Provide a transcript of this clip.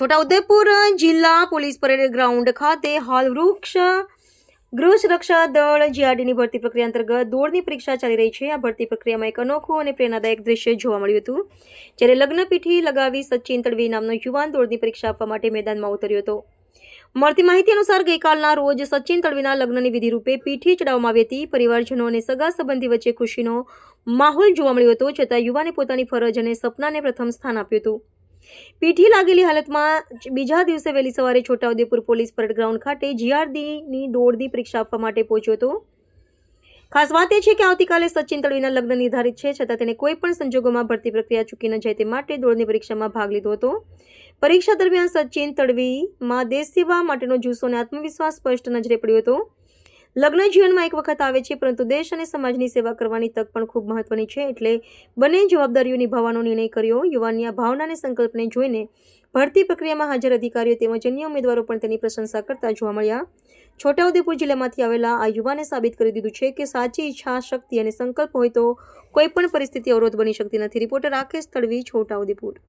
છોટાઉદેપુર જિલ્લા police parade ground ખાતે હાલ વૃક્ષ ગૃહ સુરક્ષા દળ જીઆરડીની ભરતી પ્રક્રિયા અંતર્ગત દોડની પરીક્ષા ચાલી રહી છે. આ ભરતી પ્રક્રિયામાં એક અનોખું અને પ્રેરણાદાયક દ્રશ્ય જોવા મળ્યું હતું. જ્યારે લગ્ન પીઠી લગાવી સચિન તડવી નામનો યુવાન દોડની પરીક્ષા આપવા માટે મેદાનમાં ઉતર્યો હતો. મળતી માહિતી અનુસાર ગઈકાલના રોજ સચિન તડવીના લગ્નની વિધિ રૂપે પીઠી ચડાવવામાં આવી હતી. પરિવારજનો અને સગા સંબંધી વચ્ચે ખુશીનો માહોલ જોવા મળ્યો હતો, છતાં યુવાને પોતાની ફરજ અને સપનાને પ્રથમ સ્થાન આપ્યું હતું. પીઠી લાગેલી હાલતમાં બીજા દિવસે વહેલી સવારે છોટાઉદેપુર પોલીસ પરેડ ગ્રાઉન્ડ ખાતે જીઆરડીની દોડની પરીક્ષા આપવા માટે પહોંચ્યો હતો. ખાસ વાત એ છે કે આવતીકાલે સચિન તળવીના લગ્ન નિર્ધારિત છે, છતાં તેને કોઈ પણ સંજોગોમાં ભરતી પ્રક્રિયા ચૂકી ન જાય તે માટે દોડની પરીક્ષામાં ભાગ લીધો હતો. પરીક્ષા દરમિયાન સચિન તડવીમાં દેશ સેવા માટેનો જુસ્સો અને આત્મવિશ્વાસ સ્પષ્ટ નજરે પડ્યો હતો. લગ્ન જીવનમાં એક વખત આવે છે, પરંતુ દેશ અને સમાજની સેવા કરવાની તક પણ ખૂબ મહત્વની છે, એટલે બંને જવાબદારીઓ નિભાવવાનો નિર્ણય કર્યો. યુવાનની આ ભાવના અને સંકલ્પને જોઈને ભરતી પ્રક્રિયામાં હાજર અધિકારીઓ તેમજ અન્ય ઉમેદવારો પણ તેની પ્રશંસા કરતા જોવા મળ્યા. છોટાઉદેપુર જિલ્લામાંથી આવેલા આ યુવાને સાબિત કરી દીધું છે કે સાચી ઈચ્છા, શક્તિ અને સંકલ્પ હોય તો કોઈ પણ પરિસ્થિતિ અવરોધ બની શકતી નથી. રિપોર્ટર રાકેશ તડવી, છોટાઉદેપુર.